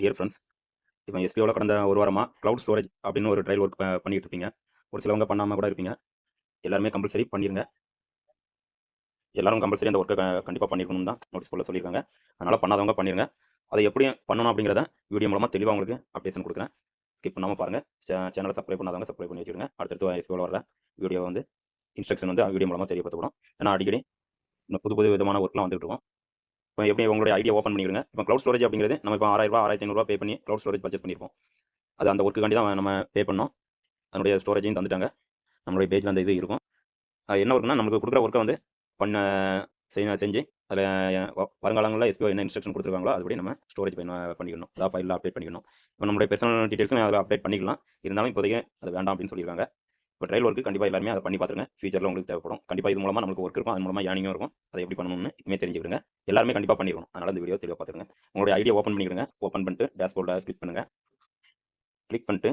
Dear friends இப்போ எஸ்பிஓவில் கடந்த ஒரு வாரமாக க்ளவுட் ஸ்டோரேஜ் அப்படின்னு ஒரு ட்ரையல் ஒர்க் பண்ணிட்டு இருப்பீங்க ஒரு சிலவங்க பண்ணாமல் கூட இருப்பீங்க. எல்லாருமே கம்பல்சரி பண்ணிடுங்க எல்லாரும் கம்பல்சரி அந்த ஒர்க்கை கண்டிப்பாக பண்ணிருக்கணும் தான் நோட்டீஸ் போல சொல்லியிருக்காங்க. அதனால் பண்ணாதவங்க பண்ணிருங்க. அதை எப்படி பண்ணணும் அப்படிங்கிறத வீடியோ மூலமாக தெளிவாக உங்களுக்கு அப்டேஷன் கொடுக்குறேன். ஸ்கிப் பண்ணாமல் பாருங்கள் சேனலை சப்ஸ்கிரைப் பண்ணாதவங்க சப்ஸ்கிரைப் பண்ணி வச்சுருங்க அடுத்தடுத்து எஸ்பிஓவில் வர வீடியோ வந்து இன்ஸ்ட்ரக்ஷன் வந்து வீடியோ மூலமாக தெரியப்படுத்தப்படும். ஏன்னா அடிக்கடி இன்னும் புது புது விதமான ஒர்க்லாம் வந்துட்டு இருக்கும். இப்போ எப்படி உங்களுடைய ஐடியா ஓப்பன் பண்ணிடுங்க. இப்போ க்ளவுட் ஸ்டோரேஜ் அப்படிங்கிறது நம்ம இப்போ ஆறாயிரம் ரூபா ஆயிரத்தி ஐநூறுரூவா பே பண்ணி க்ளவுட் ஸ்டோரேஜ் பர்ச்சேஸ் பண்ணியிருப்போம். அது அந்த ஒர்க்குக்காண்டி தான் நம்ம பே பண்ணோம். அதனுடைய ஸ்டோரேஜையும் தந்துட்டாங்க. நம்மளுடைய பேஜில் அந்த இது இருக்கும். அது என்ன ஒர்க்குனா நமக்கு கொடுக்குற ஒர்க்கை வந்து பண்ண செஞ்சு செஞ்சு அதில் வருங்காலங்களில் எஸ்பிஓ என்ன இன்ஸ்ட்ரக்ஷன் கொடுத்துருக்காங்களோ அதுபடி நம்ம ஸ்டோரேஜ் பண்ண பண்ணிக்கணும். அதாவது ஃபைலில் அப்டேட் பண்ணிக்கணும். இப்போ நம்மளுடைய பர்சனல் டீட்டெயில்ஸும் அதில் அப்டேட் பண்ணிக்கலாம். இருந்தாலும் இப்போதைக்கு அது வேண்டாம் அப்படின்னு சொல்லியிருக்காங்க. இப்போ ட்ரையல் ஒர்க்கு கண்டிப்பாக எல்லாருமே அதை பண்ணி பார்த்துருங்க. ஃபியூச்சரில் உங்களுக்கு தேவைப்படும். கண்டிப்பாக இது மூலமாக நம்மளுக்கு ஒர்க் இருக்கும். அது மூலமாக ஏனிங்கும் இருக்கும். அதை எப்படி பண்ணணும்னு இதுமே தெரிஞ்சுக்கிடுங்க. எல்லாருமே கண்டிப்பாக பண்ணிடணும் அதனால் இந்த வீடியோ தெளிவாக பார்த்துருங்க. உங்களுடைய ஐடியா ஓப்பன் பண்ணிக்கிடுங்க. ஓப்பன் பண்ணிட்டு டேஷ்போர்டை கிளிக் பண்ணுங்கள் கிளிக் பண்ணிட்டு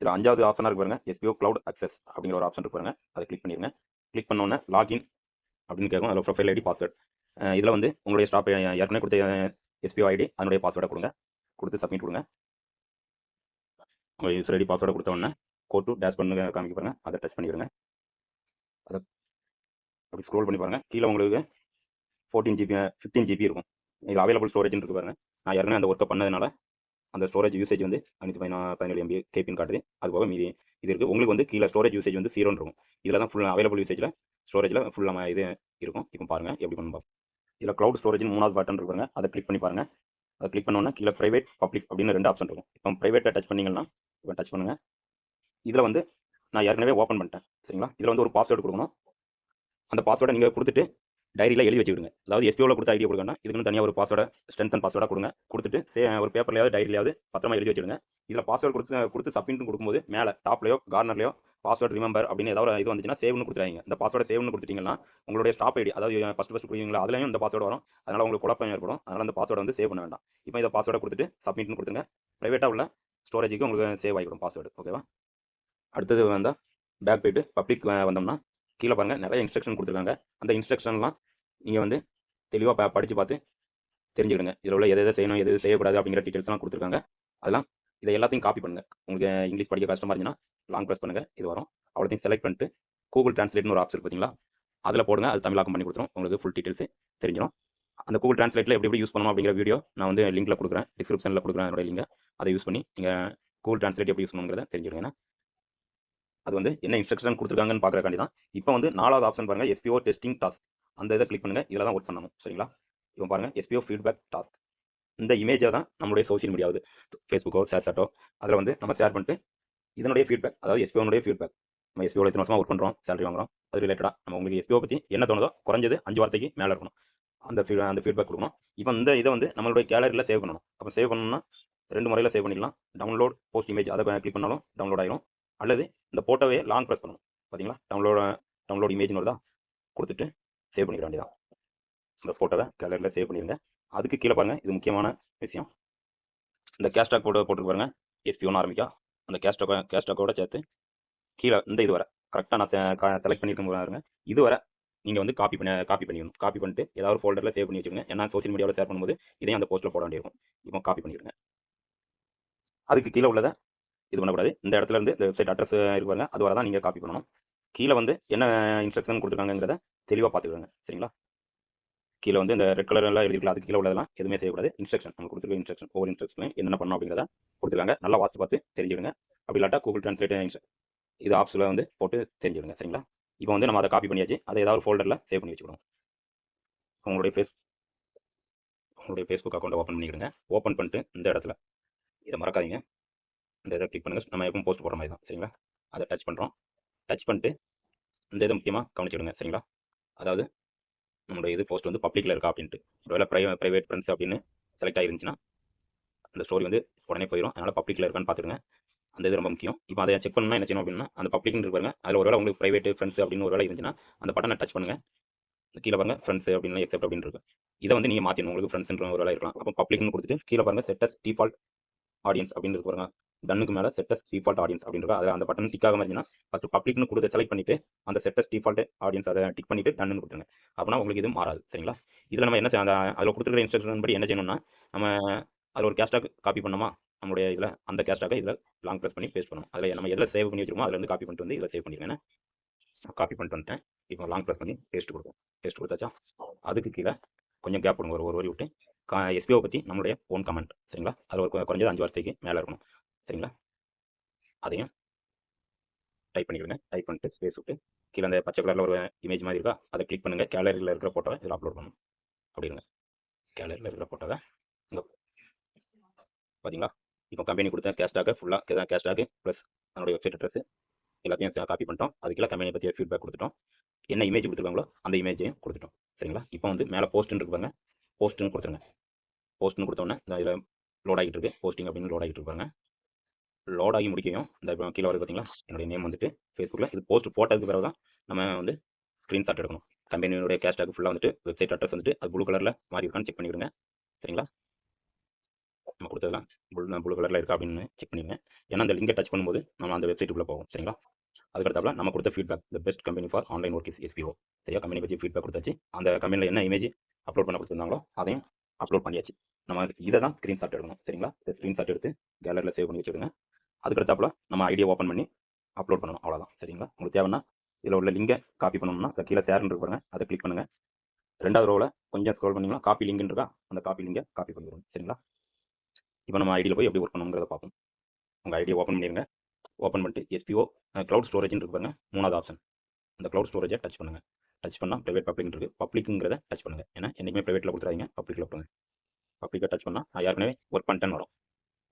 இதில் அஞ்சாவது ஆப்ஷனாக இருக்கு பாருங்க. எஸ்பிஓ க்ளவுட் அக்சஸ் அப்படிங்கிற ஒரு ஆப்ஷன் இருக்கு பாருங்க. அதை கிளிக் பண்ணிடுங்க கிளிக் பண்ணோன்னே லாகின் அப்படின்னு கேட்கும். அதில் ப்ரொஃபைல் ஐடி பாஸ்வேர்ட் இதில் வந்து உங்களுடைய ஸ்டாப் ஏற்கனவே கொடுத்த எஸ்பிஓ ஐடி அதனுடைய பாஸ்வேர்டை கொடுங்க. கொடுத்து சப்மிட் கொடுங்க. உங்கள் யூசர் ஐடி பாஸ்வேர்டை கொடுத்த உடனே கோ டு டேஷ் பண்ணு காமிக்க பாருங்க. அதை டச் பண்ணிடுங்க அதை அப்படி ஸ்க்ரோல் பண்ணி பாருங்க. கீழே உங்களுக்கு ஃபோர்டீன் ஜிபி ஃபிஃப்டீன் ஜிபி இருக்கும். இதில் அவைலபிள் ஸ்டோரேஜ்னு இருக்கு பாருங்க. நான் ஏற்கனவே அந்த ஒர்க்கை பண்ணதுனால அந்த ஸ்டோரேஜ் யூசேஜ் வந்து அஞ்சு பதினா பதினேழு எம்பி கேபின்னு காட்டுது. அது போக மீதி இது இருக்குது உங்களுக்கு வந்து கீழே ஸ்டோரேஜ் யூசேஜ் வந்து ஜீரோன்னு இருக்கும். இதில் தான் ஃபுல் அவைலபிள் யூசேஜில் ஸ்டோரேஜில் ஃபுல் நம்ம இது இருக்கும். இப்போ பாருங்கள் எப்படி பண்ணணும் இதில் க்ளவுட் ஸ்டோரேஜ் மூணாவது பட்டன் இருக்கு பாருங்க. அதை கிளிக் பண்ணி பாருங்க. அதை கிளிக் பண்ணோன்னா கீழே ப்ரைவேட் பப்ளிக் அப்படின்னு ரெண்டு ஆப்ஷன் இருக்கும். இப்போ ப்ரைவேட்டை டச் பண்ணிங்கன்னா இப்போ டச் பண்ணுங்கள் இதில் வந்து நான் ஏற்கனவே ஓப்பன் பண்ணிட்டேன். சரிங்களா? இதில் வந்து ஒரு பாஸ்வேர்டு கொடுக்கணும். அந்த பாஸ்வேர்டை நீங்கள் கொடுத்துட்டு டைரியில் எழுதி வச்சுக்கிடுங்க. அதாவது எஸ்பிஓவில் கொடுத்த ஐடியா கொடுக்கணும் இதுக்குன்னு தனியாக ஒரு பாஸ்வேர்டை ஸ்ட்ரென்த் அண்ட் பாஸ்வேர்டாக கொடுங்க. கொடுத்துட்டு சே ஒரு பேப்பர்லையாவது டைரிலையாவது பத்திரமா எழுதி வச்சுடுங்க. இதில் பாஸ்வேர்டு கொடுத்து கொடுத்து சப்மிட்னு கொடுக்கும்போது மேலே டாப்லையோ கார்னர்லையோ பாஸ்வேர்டு ரிமெம்பர் அப்படின்னு ஏதாவது இது வந்துச்சுன்னா சேவ்னு கொடுத்துறாங்க இந்த பாஸ்வேர்டை சேவ்னு கொடுத்துட்டீங்கன்னா உங்களுடைய ஸ்டாப் ஐடி அதாவது ஃபஸ்ட் ஃபஸ்ட் கொடுக்குறீங்களா அதுலேயும் இந்த பாஸ்வேர்டு வரும். அதனால் உங்களுக்கு குழப்பம் ஏற்படும். அதனால் அந்த பாஸ்வேர்டு வந்து சேவ் பண்ண வேண்டாம். இப்போ இந்த பாஸ்வேர்டை கொடுத்துட்டு சப்மிட்னு கொடுத்துருங்க ப்ரைவேட்டாக உள்ள ஸ்டோரேஜுக்கு உங்களுக்கு சேவ் ஆகிடும் பாஸ்வேர்டு ஓகேவா அடுத்தது வந்தால் பேக் போயிட்டு பப்ளிக் வந்தோம்னா கீழே பாருங்கள் நிறைய இன்ஸ்ட்ரக்ஷன் கொடுத்துருக்காங்க. அந்த இன்ஸ்ட்ரக்ஷன்லாம் நீங்கள் வந்து தெளிவாக படித்து பார்த்து தெரிஞ்சுக்கிடுங்க. இதில் உள்ள எதை எதை செய்யணும் எது செய்யக்கூடாது அப்படிங்கிற டீட்டெயில்ஸ்லாம் கொடுத்துருக்காங்க. அதெல்லாம் இதை எல்லாத்தையும் காப்பி பண்ணுங்கள் உங்களுக்கு இங்கிலீஷ் படிக்க கஷ்டமாக இருந்துச்சுன்னா லாங் ப்ரெஸ் பண்ணுங்கள் இது வரும். அவ்வளோத்தையும் செலக்ட் பண்ணிட்டு கூகுள் டிரான்ஸ்லேட்னு ஒரு ஆப்ஷன் பார்த்தீங்களா? அதில் போடுங்க. அது தமிழாக்கம் பண்ணி கொடுத்துரும். உங்களுக்கு ஃபுல் டீட்டெயில்ஸ் தெரிஞ்சிடும் அந்த கூகுள் டிரான்ஸ்லேட்டில் எப்படி எப்படி யூஸ் பண்ணணும் அப்படிங்கிற வீடியோ நான் வந்து லிங்க்கில் கொடுக்குறேன். டிஸ்கிரிப்ஷனில் கொடுக்குறேன். என்னோட லிங்கை அதை யூஸ் பண்ணி நீங்கள் கூகுள் டிரான்ஸ்லேட் எப்படி யூஸ் பண்ணணுங்கிறத தெரிஞ்சுடுங்க அது வந்து என்ன இன்ஸ்ட்ரக்ஷன் கொடுத்துருக்காங்கன்னு பார்க்குறக்காண்டி தான். இப்போ வந்து நாலாவது ஆப்ஷன் பாருங்கள் எஸ்பிஓ டெஸ்டிங் டாஸ்க் அந்த இதை கிளிக் பண்ணுங்கள் இதில் தான் ஒர்க் பண்ணணும். சரிங்களா? இப்போ பாருங்கள் எஸ்பிஓ ஃபீட்பேக் டாஸ்க் இந்த இமேஜை தான் நம்மளுடைய சோசியல் மீடியாவது ஃபேஸ்புக்கோ ஷேர்சாட்டோ அதில் வந்து நம்ம ஷேர் பண்ணிட்டு இதனுடைய ஃபீட்பேக் அதாவது எஸ்பிஓனுடைய ஃபீட்பேக் நம்ம எஸ்பிஓவில் எத்தனை வருஷமாக ஒர்க் பண்ணுறோம் சேலரி வாங்குறோம் அது ரிலேட்டடாக நம்ம உங்களுக்கு எஸ்பிஓ பற்றி என்ன தோணுதோ குறைஞ்சது அஞ்சு வார்த்தைக்கு மேலே இருக்கணும். அந்த ஃபீ அந்த ஃபீட்பேக் கொடுக்கணும். இப்போ இந்த இதை வந்து நம்மளுடைய கேலரியில் சேவ் பண்ணணும். அப்போ சேவ் பண்ணணும்னா ரெண்டு முறையில் சேவ் பண்ணிக்கலாம் டவுன்லோட் போஸ்ட் இமேஜ் அதை கிளிக் பண்ணாலும் டவுன்லோட் ஆயிரும். அல்லது இந்த போட்டோவே லாங் ப்ரெஸ் பண்ணணும். பார்த்தீங்களா டவுன்லோட டவுன்லோட் இமேஜ்னு வருதா கொடுத்துட்டு சேவ் பண்ணிக்க வேண்டியதான் இந்த ஃபோட்டோவை கேலரியில் சேவ் பண்ணிடுங்க. அதுக்கு கீழே பாருங்கள் இது முக்கியமான விஷயம். இந்த கேஷ்டாக் போட்டோ போட்டுருக்கு பாருங்கள் எஸ்பி ஒன்று ஆரம்பிக்கா. அந்த கேஷ்டாக்கோ கேஷ்டாக்கோட சேர்த்து கீழே இந்த இது வர. கரெக்டாக நான் செலக்ட் பண்ணியிருக்கேன் பாருங்க. இது வர நீங்கள் வந்து காப்பி பண்ண காப்பி பண்ணிக்கணும் காப்பி பண்ணிட்டு ஏதாவது ஒரு ஃபோல்டரில் சேவ் பண்ணி வச்சுக்கோங்க. ஏன்னா சோஷியல் மீடியாவில் ஷேர் பண்ணும்போது இதையும் அந்த போஸ்ட்டில் போட வேண்டியிருக்கும் இப்போ காப்பி பண்ணிடுங்க. அதுக்கு கீழே உள்ளதை இது பண்ணக்கூடாது. இந்த இடத்துல இருந்து இந்த வெப்சைட் அட்ரஸ் இருப்பாங்க அது வர தான் நீங்கள் காப்பி பண்ணணும். கீழே வந்து என்ன இன்ஸ்ட்ரக்ஷன் கொடுத்துருக்காங்கிறத தெளிவாக பார்த்துக்கோங்க. சரிங்களா? கீழே வந்து இந்த ரெட் கலர் எல்லாம் எழுதிக்கலாம் அதுக்கு கீழே உள்ளதெல்லாம் எதுவுமே செய்யக்கூடாது. இன்ஸ்ட்ரக்ஷன் நம்ம கொடுத்துருக்க இன்ஸ்ட்ரக்ஷன் ஒவ்வொரு இன்ஸ்ட்ரக்ஷன் என்னென்ன பண்ணணும் அப்படிங்கிறத கொடுத்துருக்காங்க. நல்லா வாசித்து பார்த்து தெரிஞ்சுடுங்க அப்படி இல்லாட்டா கூகுள் டிரான்ஸ்லேட் இது ஆப்ஸில் வந்து போட்டு தெரிஞ்சுடுங்க சரிங்களா? இப்போ வந்து நம்ம அதை காப்பி பண்ணியாச்சு. அதை ஏதாவது ஃபோல்டரில் சேவ் பண்ணி வச்சுக்கணும் உங்களுடைய ஃபேஸ் உங்களுடைய ஃபேஸ்புக் அக்கௌண்ட்டை ஓப்பன் பண்ணிக்கிடுங்க. ஓப்பன் பண்ணிட்டு இந்த இடத்துல இதை மறக்காதீங்க. இந்த இதை கிளிக் பண்ணுங்கள் நம்ம எப்பவும் போஸ்ட் போடுற மாதிரி தான். சரிங்களா? அதை டச் பண்ணுறோம் டச் பண்ணிட்டு இந்த இதை முக்கியமாக கவனிச்சுடுங்க சரிங்களா? அதாவது நம்மளோட இது போஸ்ட் வந்து பப்ளிக்கில் இருக்கா அப்படின்ட்டு. ஒருவேளை ப்ரை ப்ரைவேட் ஃப்ரெண்ட்ஸ் அப்படின்னு செலக்ட் ஆகிருந்துச்சுன்னா அந்த ஸ்டோரி வந்து உடனே போயிடும் அதனால் பப்ளிக்கில் இருக்கான்னு பார்த்துடுங்க அந்த இது ரொம்ப முக்கியம். இப்போ அதை செக் பண்ணால் என்ன செய்யணும் அப்படின்னா அந்த பப்ளிக்னு இருப்பாங்க அதில் ஒருவேளை உங்களுக்கு ப்ரைவேட் ஃப்ரெண்ட்ஸ் அப்படின்னு ஒரு வேலை இருந்துச்சுன்னா அந்த பட்டனை டச் பண்ணுங்கள் கீழே பாருங்க ஃப்ரெண்ட்ஸ் அப்படின்னு எக்ஸப்ட் அப்படின்னு இருக்கு. இதை வந்து நீங்கள் மாற்றணும் உங்களுக்கு ஃப்ரெண்ட்ஸ்ன்ற ஒரு வேலை இருக்கலாம். அப்போ பப்ளிக்னு கொடுத்துட்டு கீழே பாருங்க செட்டஸ் டிஃபால்ட் ஆடியன்ஸ் அப்படின்னு இருக்கு பாருங்க. டன்னுக்கு மேலே செட்டஸ் டிஃபால்ட் ஆடியன்ஸ் அப்படின்றது அதை அதில் அந்த பட்டன் டிக் ஆகாம இருந்துச்சுன்னா ஃபஸ்ட்டு பப்ளிக்னு கொடுத்து செலக்ட் பண்ணிட்டு அந்த செட்டஸ் டிஃபால்ட் ஆடியன்ஸ் அதை டிக் பண்ணிட்டு டன்னு கொடுத்துருங்க. அப்படின்னா உங்களுக்கு இது மாறாது சரிங்களா? இதில் நம்ம என்ன அந்த அதில் கொடுத்துருக்க இன்ஸ்ட்ரக்ஷன் படி என்ன செய்யணும்னா நம்ம அதில் ஒரு கேஸ்டாக் காப்பி பண்ணோமா நம்மளுடைய இதில் அந்த கேஸ்டாக இதில் லாங் ப்ரெஸ் பண்ணி பேஸ்ட் பண்ணணும். அதில் நம்ம எதில் சேவ் பண்ணி வச்சிருக்கோமோ அதில் இருந்து காப்பி பண்ணிட்டு வந்து இதில் சேவ் பண்ணிடுவேன் காப்பி பண்ணிட்டு வந்துட்டேன். இப்போ லாங் ப்ரெஸ் பண்ணி பேஸ்ட் கொடுப்போம். பேஸ்ட் கொடுத்தாச்சா? அதுக்கு கீழே கொஞ்சம் கேப் கொடுங்க. ஒரு ஒரு வரி விட்டு கா எஸ்பிஓ பற்றி நம்மளுடைய ஓன் கமெண்ட் சரிங்களா? அது ஒரு குறைஞ்சது அஞ்சு வார்த்தைக்கு மேலே இருக்கணும். சரிங்களா? அதையும் டைப் பண்ணிக்கிறேங்க டைப் பண்ணிட்டு ஸ்பேஸ் விட்டு கீழே அந்த பச்சை கலரில் ஒரு இமேஜ் மாதிரி இருக்கா அதை கிளிக் பண்ணுங்கள் கேலரியில் இருக்கிற ஃபோட்டோவை இதில் அப்லோட் பண்ணணும் அப்படிங்க கேலரியில் இருக்கிற ஃபோட்டோவை இங்கே பார்த்தீங்களா இப்போ கம்பெனி கொடுத்த கேஷ்டாக ஃபுல்லாக கேஷ்டாக ப்ளஸ் அதனுடைய வெப்சைட் அட்ரஸ் எல்லாத்தையும் காப்பி பண்ணிட்டோம். அதுக்குள்ள கம்பெனியை பற்றி ஃபீட்பேக் கொடுத்துட்டோம். என்ன இமேஜ் கொடுத்துருக்காங்களோ அந்த இமேஜையும் கொடுத்துட்டோம். சரிங்களா? இப்போ வந்து மேலே போஸ்ட்டுன்னு இருப்பாங்க போஸ்ட்டுன்னு கொடுத்துருங்க. போஸ்ட்டுன்னு கொடுத்தோன்னே இந்த இதில் லோட் ஆகிட்டு இருக்கு. போஸ்டிங் அப்படின்னு லோட் ஆகிட்டு இருப்பாங்க லோட் ஆகி முடிக்கையும். இந்த இப்போ கீழே வருது பார்த்தீங்களா என்னுடைய நேம் வந்துட்டு ஃபேஸ்புக்கில் இது போஸ்ட் போட்டதுக்கு பிறகு தான் நம்ம வந்து ஸ்க்ரீன்ஷாட் எடுக்கணும். கம்பெனியோடைய கேஷ்டாக் ஃபுல்லாக வந்துட்டு வெப்சைட் அட்ரஸ் வந்துட்டு அது ப்ளூ கலரில் மாறி இருக்கான்னு செக் பண்ணிவிடுங்க சரிங்களா? நம்ம கொடுத்ததுலாம் ப்ளூ ப்ளூ கலரில் இருக்கா அப்படின்னு செக் பண்ணிடுங்க. ஏன்னா அந்த லிங்கை டச் பண்ணும்போது நம்ம அந்த வெப்சைட்டுக்குள்ளே போவோம். சரிங்களா? அதுக்கடுத்தாப்புல நம்ம கொடுத்த feedback the best company for online work is SPO சரியா? கம்பெனி பற்றி ஃபீட்பேக் கொடுத்தாச்சு. அந்த கம்பெனியில் என்ன இமேஜ் அப்லோட் பண்ண கொடுத்துருந்தாங்களோ அதையும் அப்லோட் பண்ணியாச்சு. நம்ம இதை தான் ஸ்க்ரீன்ஷாட் எடுக்கணும். சரிங்களா? இந்த ஸ்க்ரீன்ஷாட் எடுத்து கேலரியில் சேவ் பண்ணி வச்சுடுங்க. அதுக்கடுத்தாப்புல நம்ம ஐடியா ஓப்பன் பண்ணி அப்லோட் பண்ணணும். அவ்வளோதான் சரிங்களா? உங்களுக்கு தேவைன்னா இதில் உள்ள லிங்கை காப்பி பண்ணணும்னா அதை கீழே ஷேர்னு இருக்கு அதை கிளிக் பண்ணுங்கள் ரெண்டாவது ரோவில் கொஞ்சம் ஸ்க்ரோல் பண்ணிங்கன்னா காப்பி லிங்க்னு இருக்கா? அந்த காப்பி லிங்கை காப்பி பண்ணிடுவோம் சரிங்களா? இப்போ நம்ம ஐடியில் போய் எப்படி ஒர்க் பண்ணணுங்கிறத பார்ப்போம். உங்கள் ஐடியா ஓப்பன் பண்ணிடுங்க. ஓப்பன் பண்ணிட்டு எஸ்பிஓ க்ளவுட் ஸ்டோரேஜ்னு இருக்கு பாருங்க. மூணாவது ஆப்ஷன் அந்த க்ளவுட் ஸ்டோரேஜை டச் பண்ணுங்க. டச் பண்ணால் ப்ரைவேட் பப்ளிக் இருக்குது பப்ளிக்குங்கிறத டச் பண்ணுங்கள் ஏன்னா என்றைக்குமே ப்ரைவேட்டில் கொடுத்துறாதீங்க. பப்ளிக்கில் கொடுங்க. பப்ளிக்கை டச் பண்ணால் நான் ஏற்கனவே ஒர்க் பண்ணிட்டேன்னு வரும்.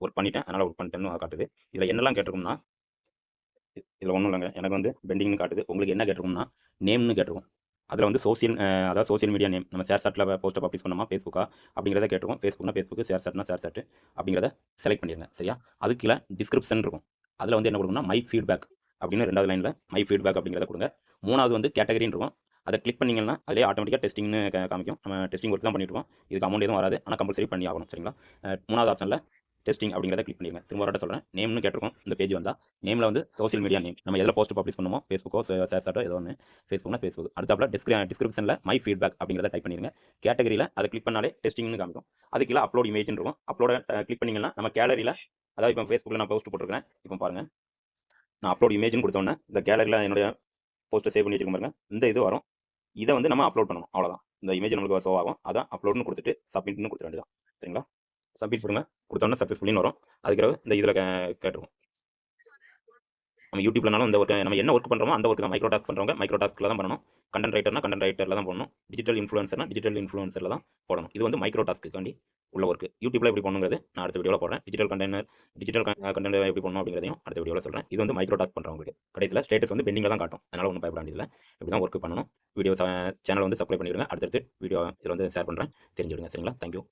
ஒர்க் பண்ணிட்டேன். அதனால் ஒர்க் பண்ணிட்டேன்னு காட்டுது. இதில் என்னெல்லாம் கேட்டிருக்கும்னா இதில் ஒன்றும் இல்லைங்க. எனக்கு வந்து பெண்டிங்னு காட்டுது. உங்களுக்கு என்ன கேட்டிருக்கும்னா நேம்னு கேட்டிருக்கும். அதில் வந்து சோசியல் அதாவது சோசியல் மீடியா நேம் நம்ம ஷேர் சாட்டில் போஸ்ட்டை பப்ளிஷ் பண்ணோமா ஃபேஸ்புக்கா அப்படிங்கிறத கேட்டிருக்கோம். ஃபேஸ்புக்னா ஃபேஸ்புக் ஷேர் சாட்னா ஷேர் சாட் அப்படிங்கிறத செலக்ட் பண்ணிடுங்க சரியா? அதுக்கு கீழே டிஸ்கிரிப்ஷன் இருக்கும். அதில் வந்து என்ன கொடுக்கணும்னா மை ஃபீட்பேக் அப்படின்னு ரெண்டாவது லைனில் மை ஃபீட்பேக் அப்படிங்கிறத கொடுங்க. மூணாவது வந்து கேட்டகரின்னு இருக்கும். அதை கிளிக் பண்ணிங்கன்னா அதே ஆட்டோமேட்டிக்காக டெஸ்டிங்னு காமிக்கும். நம்ம டெஸ்டிங் ஒர்க் தான் பண்ணிட்டுருக்கோம் இதுக்கு அமௌண்ட் எதுவும் வராது. ஆனால் கம்பல்சரி பண்ணி ஆகணும். சரிங்களா? மூணாவது ஆப்ஷனில் டெஸ்டிங் அப்படிங்கிறத கிளிக் பண்ணிருங்க. திரும்ப ஒரு சொல்கிறேன் நேம்னு கேட்டிருக்கோம். இந்த பேஜ் வந்தால் நேமில் வந்து சோசியல் மீடியா நேம் நம்ம எதில் போஸ்ட் பப்ளிஷ் பண்ணுமோ? ஃபேஸ்புக்கோ சேர்சாட்டோ ஏதோ ஒன்று ஃபேஸ்புக்னா ஃபேஸ்புக் அடுத்தாப்புல டிஸ்கிரி டிஸ்கிரிப்ஷனில் மை ஃபீட்பேக் அப்படிங்கிறத டைப் பண்ணிடுங்க கேட்டகரியில் அதை கிளிக் பண்ணாலே டெஸ்டிங்னு காமிக்கும். அதுக்குள்ள அப்லோட் இமேஜ்னு இருக்கும். அப்லோட கிளிக் பண்ணிங்கன்னா நம்ம கேலரியில் அதாவது இப்போ ஃபேஸ்புக்கில் நான் போஸ்ட் போட்டிருக்கேன் இப்போ பாருங்கள் நான் அப்லோட் இமேஜ்னு கொடுத்தோன்னே இந்த கேலரியில் என்னுடைய போஸ்ட்டை சேவ் பண்ணி வச்சுக்க பாருங்க. இந்த இது வரும். இதை வந்து நம்ம அப்லோட் பண்ணணும். அவ்வளோதான் இந்த இமேஜ் நம்மளுக்கு ஷோ ஆகும். அதான் அப்லோட்னு கொடுத்துட்டு சப்மிட்னு கொடுத்துட வேண்டியதான் சரிங்களா? சப்மிட் கொடுங்க. கொடுத்தோன்னா சக்ஸஸ்ஃபுல்லின்னு வரும். அதுக்கு இந்த இதில் கேட்டுருவோம். நம்ம யூடியூப்லனாலும் இந்த ஒர்க் நம்ம என்ன ஒர்க் பண்ணுறோமோ அந்த ஒர்க் தான். மைக்ரோ டாஸ்க் பண்ணுறவங்க மைக்ரோ டாஸ்க்கில் தான் பண்ணணும். கண்டென்ட் ரைட்டர்னா கண்டென்ட் ரைட்டரில் தான் பண்ணணும் டிஜிட்டல் இன்ஃப்ளூன்சர்னா டிஜிட்டல் இன்ஃப்ளூன்சரில் தான் போடணும். இது வந்து மைக்ரோ டாஸ்க்குக்காண்டி உள்ள ஒர்க் யூடியூப்ல எப்படி பண்ணுங்கிறது நான் அடுத்த வீடியோவில் போடுறேன். டிஜிட்டல் கண்டென்ட் டிஜிட்டல் கண்டென்ட் எப்படி பண்ணணும் அப்படிங்கிறதையும் அடுத்த வீடியோவில் சொல்கிறேன் இது வந்து மைக்ரோ டாஸ்க் பண்ணுறவங்களுக்கு கடைசியில் ஸ்டேட்டஸ் வந்து பெண்டிங்கில் தான் காட்டும். அதனால் ஒன்றும் பயப்பட வேண்டியதில்லை. இப்படி தான் ஒர்க் பண்ணணும். வீடியோ சேனல் வந்து சப்ஸ்கிரைப் பண்ணிவிடுங்க அடுத்தடுத்து வீடியோ இதில் வந்து ஷேர் பண்ணுறேன் தெரிஞ்சுடுங்க சரிங்களா? தேங்க்யூ